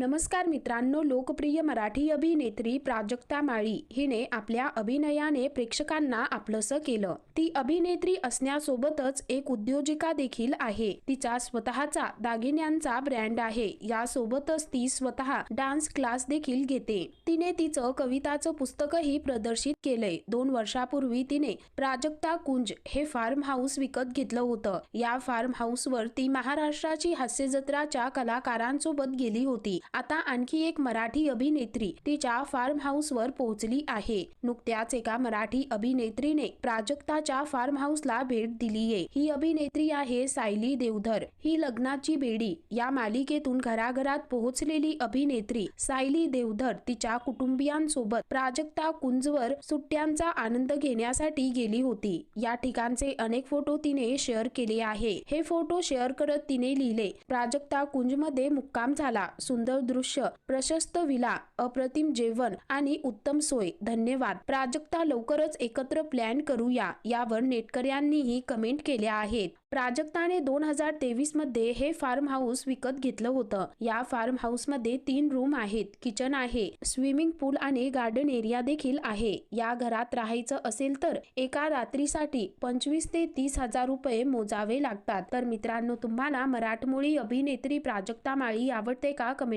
नमस्कार मित्रांनो लोकप्रिय मराठी अभिनेत्री प्राजक्ता माळी हिने आपल्या अभिनयाने प्रेक्षकांना आपलंसं केलं. ती अभिनेत्री असण्यासोबतच एक उद्योजिका देखील आहे. तिचा स्वतःचा दागिन्यांचा ब्रँड आहे. यासोबतच ती स्वतः डान्स क्लास देखील घेते. तिने तिचं कविताचं पुस्तकही प्रदर्शित केलंय. दोन वर्षापूर्वी तिने प्राजक्ता कुंज हे फार्म हाऊस विकत घेतलं होतं. या फार्म हाऊसवर ती महाराष्ट्राची हास्य जत्राच्या कलाकारांसोबत गेली होती. आता आणखी एक मराठी अभिनेत्री तिच्या फार्म हाऊसवर पोहोचली आहे. नुकत्याच एका मराठी अभिनेत्रीने प्राजक्ताच्या फार्म हाऊसला भेट दिलीये. ही अभिनेत्री आहे सायली देवधर. ही लग्नाची बेडी या मालिकेतून घराघरात पोहोचलेली अभिनेत्री सायली देवधर तिच्या कुटुंबियांसोबत प्राजक्ता कुंजवर सुट्ट्यांचा आनंद घेण्यासाठी गेली होती. या ठिकाणचे अनेक फोटो तिने शेअर केले आहे. हे फोटो शेअर करत तिने लिहिले प्राजक्ता कुंजमध्ये मुक्काम झाला. सुंदर दृश्य प्रशस्त विला अप्रतिम जेवण आणि उत्तम सोय. धन्यवाद. प्राजक्ता लवकरच एकत्र प्लॅन करूया यावर नेटकऱ्यांनीही कमेंट केल्या आहेत. प्राजक्ताने दोन हजार तेवीसमध्ये हे फार्म हाऊस विकत घेतलं होतं. या फार्म हाऊसमध्ये तीन रूम आहेत. किचन आहे स्विमिंग पूल आणि गार्डन एरिया देखील आहे. या घरात राहायचं असेल तर एका रात्रीसाठी पंचवीस ते तीस हजार रुपये मोजावे लागतात. तर मित्रांनो तुम्हाला मराठमोळी अभिनेत्री प्राजक्ता माळी आवडते का?